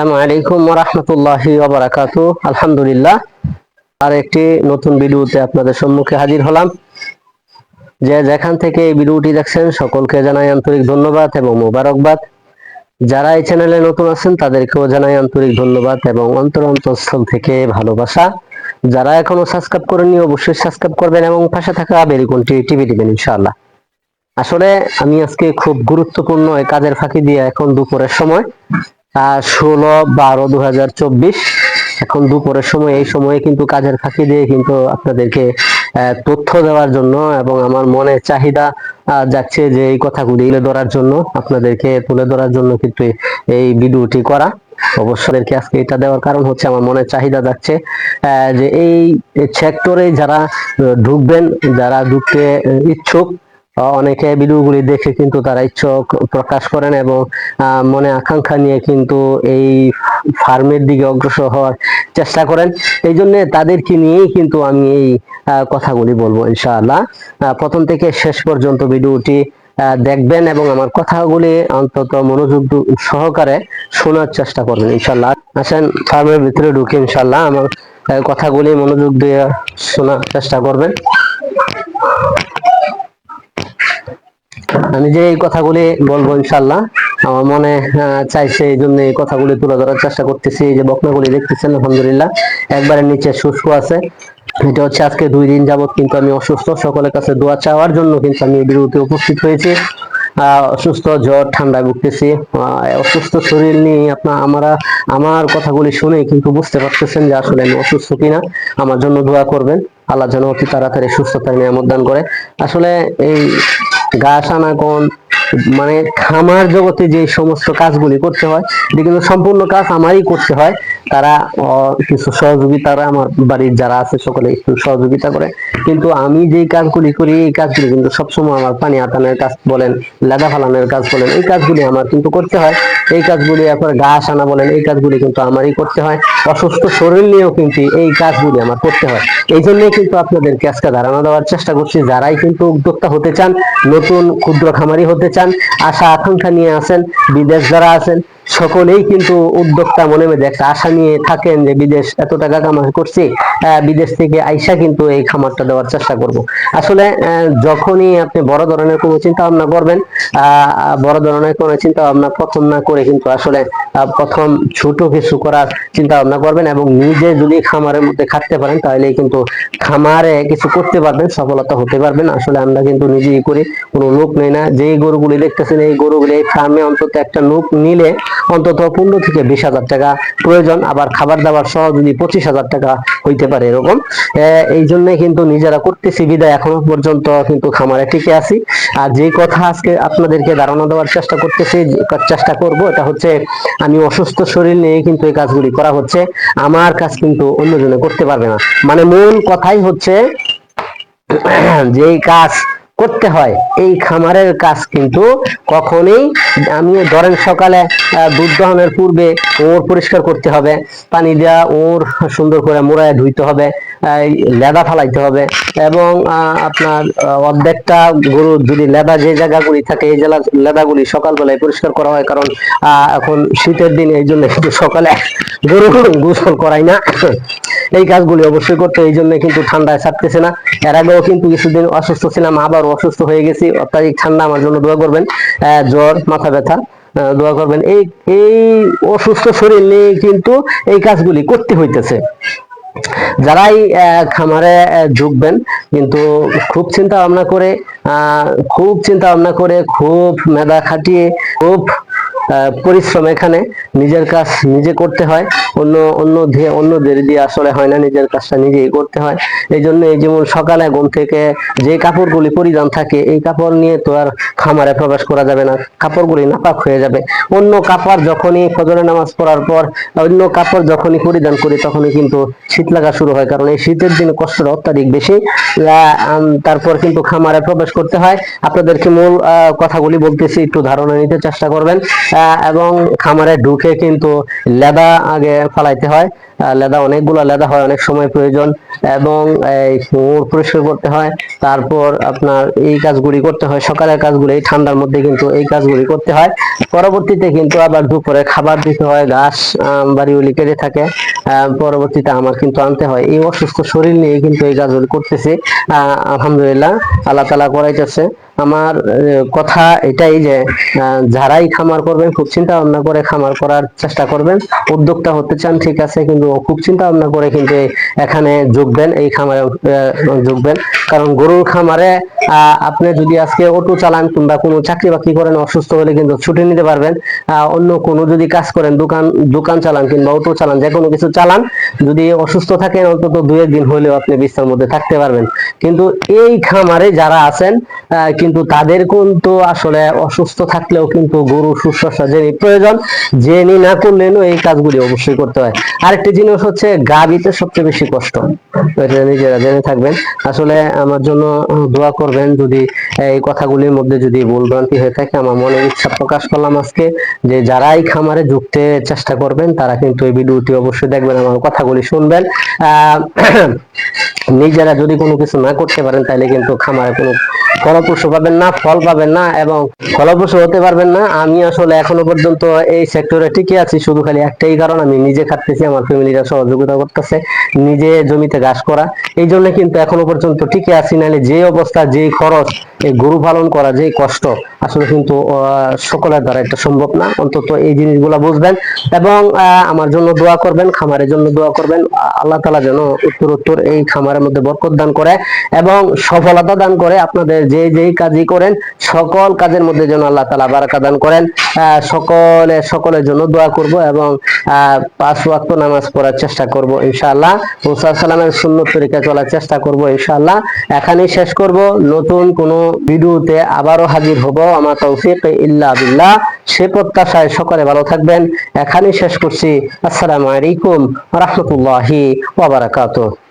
আসসালামু আলাইকুম রহমতুল্লাহি আলহামদুলিল্লাহ আর একটি নতুন ভিডিওতে আপনাদের সম্মুখে হাজির হলাম। যে যেখান থেকে এই ভিডিওটি দেখছেন, সকলকে জানাই আন্তরিক ধন্যবাদ এবং মোবারকবাদ। যারা এই চ্যানেলে নতুন আছেন, তাদেরকেও জানাই আন্তরিক ধন্যবাদ এবং অন্তর অন্তঃস্থল থেকে ভালোবাসা। যারা এখনও সাবস্ক্রাইব করেননি, অবশ্যই সাবস্ক্রাইব করবেন এবং পাশে থাকা বেরিকনটি টিভি দিবেন, ইনশাআল্লাহ। আসলে আমি আজকে খুব গুরুত্বপূর্ণ এই কাজের ফাঁকি দিয়ে এখন দুপুরের সময় ষোলো বারো দু এখন দুপুরের সময়, এই সময়ে কিন্তু কাজের ফাঁকি দিয়ে কিন্তু আপনাদেরকে তথ্য দেওয়ার জন্য এবং আমার মনে চাহিদা যাচ্ছে যে এই কথাগুলি তুলে ধরার জন্য আপনাদেরকে তুলে ধরার জন্য কিন্তু এই ভিডিওটি করা। অবশ্যই আজকে এটা দেওয়ার কারণ হচ্ছে আমার মনে চাহিদা যাচ্ছে যে এই সেক্টরে যারা ঢুকবেন, যারা ঢুকতে ইচ্ছুক অনেকে ভিডিওগুলি দেখে কিন্তু তারা ইচ্ছুক প্রকাশ করেন এবং মনে আকাঙ্ক্ষা নিয়ে কিন্তু এই ফার্মের দিকে অগ্রসর হওয়ার চেষ্টা করেন। এই জন্য তাদেরকে নিয়েই কিন্তু আমি এই কথাগুলি বলব ইনশাআল্লাহ। প্রথম থেকে শেষ পর্যন্ত ভিডিওটি দেখবেন এবং আমার কথাগুলি অন্তত মনোযোগ সহকারে শোনার চেষ্টা করবেন ইনশাল্লাহ আসেন, ফার্মের ভিতরে ঢুকে ইনশাল্লাহ আমার কথাগুলি মনোযোগ দিয়ে শোনার চেষ্টা করবেন। আমি যে এই কথাগুলি বলব ইনশাল্লাহ, আমার মনে চাইছে এই জন্য এই কথাগুলি তুলে ধরার চেষ্টা করতেছি। যে বকনাগুলি দেখতেছেন, আলহামদুলিল্লাহ একবারের নিচে শুষ্ক আছে। এটা হচ্ছে আজকে দুই দিন যাবত কিন্তু আমি অসুস্থ। সকলের কাছে দোয়া চাওয়ার জন্য কিন্তু আমি বিরতিতে উপস্থিত হয়েছি। অসুস্থ, জ্বর, ঠান্ডা ভুগতেছি। অসুস্থ শরীর নিয়ে আপনার আমরা, আমার কথাগুলি শুনে কিন্তু বুঝতে পারতেছেন যে আসলে আমি অসুস্থ কিনা। আমার জন্য দোয়া করবেন। আল্লাহ যেন অতি তাড়াতাড়ি সুস্থতার নিয়ামত দান করে। আসলে এই ঘাস আনা কোন? মানে খামার জগতে যে সমস্ত কাজগুলি করতে হয় এটি সম্পূর্ণ কাজ আমারই করতে হয়, তারা কিছু সহযোগিতারা আমার বাড়ির যারা আছে সকলে একটু সহযোগিতা করে। কিন্তু আমি যে কাজগুলি করি, এই কাজগুলি কিন্তু সবসময় আমার পানি আটানোর কাজ বলেন, লেদা ফালানোর কাজ বলেন, এই কাজগুলি আমার কিন্তু করতে হয়। এই কাজগুলি এখন ঘাস আনা বলেন, এই কাজগুলি কিন্তু আমারই করতে হয়। অসুস্থ শরীর নিয়েও কিন্তু এই কাজগুলি আমার করতে হয়। এই জন্যই কিন্তু আপনাদেরকে আজকে ধারণা দেওয়ার চেষ্টা করছি, যারাই কিন্তু উদ্যোক্তা হতে চান, নতুন ক্ষুদ্র খামারি হতে চান আশা আকাঙ্ক্ষা নিয়ে আছেন বিদেশ যারা আছেন সকলেই কিন্তু উদ্যোক্তা মনে মধ্যে একটা আশা নিয়ে থাকেন যে বিদেশ এত টাকা কামাই করছি বিদেশ থেকে আইসা কিন্তু এই খামারটা দেওয়ার চেষ্টা করব। আসলে যখনই আপনি বড় ধরনের কোনো চিন্তা ভাবনা করবেন বড় ধরনের কোনো চিন্তা ভাবনা প্রথম না করে কিন্তু আসলে প্রথম ছোট কিছু করার চিন্তা ভাবনা করবেন এবং নিজে যদি খামারের মধ্যে খাটতে পারেন তাহলে কিন্তু খামারে কিছু করতে পারবেন, সফলতা হতে পারবেন। আসলে আমরা কিন্তু নিজেই করি, কোনো লোক নেই না। যেই গরুগুলি দেখতেছেন, এই গরুগুলি এই ফার্মে অন্তত একটা লোক নিলে অন্তত পনেরো থেকে বিশ হাজার টাকা প্রয়োজন। আবার খাবার দাবার সহ যদি পঁচিশ হাজার টাকা হইতে পারে এরকম। এই জন্য কিন্তু নিজেরা করতেছি, বিদায় এখনও পর্যন্ত কিন্তু খামারে টিকে আছি। আর যে কথা আজকে আপনাদেরকে ধারণা দেওয়ার চেষ্টা করতেছি চেষ্টা করব, এটা হচ্ছে আমি অসুস্থ শরীর নিয়ে কিন্তু এই কাজগুলি করা হচ্ছে। আমার কাজ কিন্তু অন্যজনে করতে পারবে না। মানে মূল কথাই হচ্ছে, যে কাজ করতে হয়। এই খামারের কাজ কিন্তু কখনই আমি ধরেন সকালে দুধ দহনের পূর্বে ওর পরিষ্কার করতে হবে, পানি দেওয়া ওর সুন্দর করে মোড়ায় ধুইতে হবে লেদা ফালাইতে হবে এবং আপনার অর্ধেকটা গরু যদি লেদা যে জায়গাগুলি থাকে, এই জেলা লেদাগুলি সকালবেলায় পরিষ্কার করা হয় কারণ এখন শীতের দিন এই জন্য কিন্তু সকালে গরু গোসল করাই না। এই কাজগুলি অবশ্যই করতে এই জন্য কিন্তু ঠান্ডায় ছাড়তেছে না। এর আগেও কিন্তু কিছুদিন অসুস্থ ছিলাম, আবার অসুস্থ হয়ে গেছি। অত্যাধিক ঠান্ডা আমার জন্য দোয়া করবেন। জ্বর, মাথা ব্যথা দোয়া করবেন। এই এই অসুস্থ শরীর নিয়ে কিন্তু এই কাজগুলি করতে হইতেছে। যারাই খামারে ঢুকবেন, কিন্তু খুব চিন্তা ভাবনা করে খুব চিন্তা ভাবনা করে, খুব মেধা খাটিয়ে, খুব পরিশ্রম এখানে নিজের কাজ নিজে করতে হয়, অন্য অন্য অন্যদের দিয়ে আসলে হয় না, নিজের কাজটা নিজেই করতে হয়। এই জন্য এই যেমন সকালে ঘুম থেকে যে কাপড়গুলি পরিধান থাকে, এই কাপড় নিয়ে তো আর খামারে প্রবেশ করা যাবে না, কাপড়গুলি নাপাক হয়ে যাবে। অন্য কাপড় যখনই ফজরের নামাজ পড়ার পর, অন্য কাপড় যখনই পরিধান করি, তখনই কিন্তু শীত লাগা শুরু হয়। কারণ এই শীতের দিনে কষ্টটা অত্যাধিক বেশি। তারপর কিন্তু খামারে প্রবেশ করতে হয়। আপনাদেরকে মূল কথাগুলি বলতেছি, একটু ধারণা নিতে চেষ্টা করবেন। এবং খামারে ঢুকে কিন্তু লেদা আগে ফালাইতে হয়। লেদা অনেকগুলো লেদা হয় অনেক সময় প্রয়োজন। এবং এই মুর পরিষ্কার করতে হয় তারপর আপনার এই কাজগুলি করতে হয় সকালের কাজগুলি এই ঠান্ডার মধ্যে কিন্তু এই কাজগুলি করতে হয়। পরবর্তীতে কিন্তু আবার দুপুরে খাবার দিতে হয় ঘাস বাড়িগুলি কেটে থাকে। পরবর্তীতে আমার কিন্তু আনতে হয়। এই অসুস্থ শরীর নিয়ে কিন্তু এই কাজগুলি করতেছি। আহ, আলহামদুলিল্লাহ আল্লাহ তালা করাইতেছে। আমার কথা এটাই যে যারাই খামার করবেন খুব চিন্তা ভাবনা করে খামার করার চেষ্টা করবেন। উদ্যোক্তা হতে চান ঠিক আছে কিন্তু খুব চিন্তা ভাবনা করে কিন্তু এখানে যোগবেন এই খামারে আহ, যোগবেন কারণ গরুর খামারে আপনি যদি আজকে অটো চালান কিংবা কোনো চাকরি বাকরি করেন অসুস্থ হলে কিন্তু ছুটি নিতে পারবেন। অন্য কোনো যদি কাজ করেন দোকান দোকান চালান কিংবা অটো চালান যে কোনো কিছু চালান যদি অসুস্থ থাকেন, অন্তত দুই একদিন হলেও আপনি বিস্তার মধ্যে থাকতে পারবেন। কিন্তু এই খামারে যারা আছেন কিন্তু তাদের কিন্তু আসলে অসুস্থ থাকলেও কিন্তু গরু সুস্বাস্থ্য জেনে প্রয়োজন জেনে না করলেও এই কাজগুলি অবশ্যই করতে হয়। আরেকটি জিনিস হচ্ছে গাবিতে সবচেয়ে বেশি কষ্ট। এটা নিজেরা জেনে থাকবেন। আসলে আমার জন্য দোয়া করবেন যদি এই কথাগুলির মধ্যে যদি ভুল ভ্রান্তি হয়ে থাকে, আমার মনে ইচ্ছা প্রকাশ করলাম আজকে, যে যারাই খামারে ঢুকতে চেষ্টা করবেন, তারা কিন্তু এই ভিডিওটি অবশ্যই দেখবেন, আমার কথাগুলি শুনবেন। নিজেরা যদি কোনো কিছু না করতে পারেন, তাহলে কিন্তু খামারে কোনো ফলপ্রসূ পাবেন না, ফল পাবেন না এবং ফলপ্রসূ হতে পারবেন না। আমি আসলে এখনও পর্যন্ত এই সেক্টরে টিকে আছি, শুধু খালি একটাই কারণ, আমি নিজে খাটতেছি, আমার ফ্যামিলিরা সহযোগিতা করতেছে, নিজে জমিতে ঘাস করা। এই জন্য কিন্তু এখনও পর্যন্ত টিকে আছি, নাহলে যে অবস্থা, যে খরচ এই গরু পালন করা যে কষ্ট, আসলে কিন্তু সকলের দ্বারা এটা সম্ভব না। অন্তত এই জিনিসগুলো বুঝবেন এবং আমার জন্য দোয়া করবেন, খামারের জন্য দোয়া করবেন। আল্লাহ তালা যেন উত্তর উত্তর এই খামারের মধ্যে বরকত দান করে এবং সফলতা দান করে আপনাদের যে যেই কাজই করেন, সকল কাজের মধ্যে যেন আল্লাহ তালা বারাকা দান করেন। সকলে, সকলের জন্য দোয়া করব এবং পাঁচ ওয়াক্ত নামাজ পড়ার চেষ্টা করব ইনশাআল্লাহ। মুসা সালামের সুন্নত তরিকা চলার চেষ্টা করব ইনশাআল্লাহ। এখানেই শেষ করব। নতুন কোনো ভিডিওতে আবারও হাজির হব। আমার তৌফিক, ইল্লা বিল্লাহ। সে প্রত্যাশায় সকলে ভালো থাকবেন। এখানেই শেষ করছি। আসসালামু আলাইকুম রহমতুল্লাহি ওয়া বারাকাতুহু।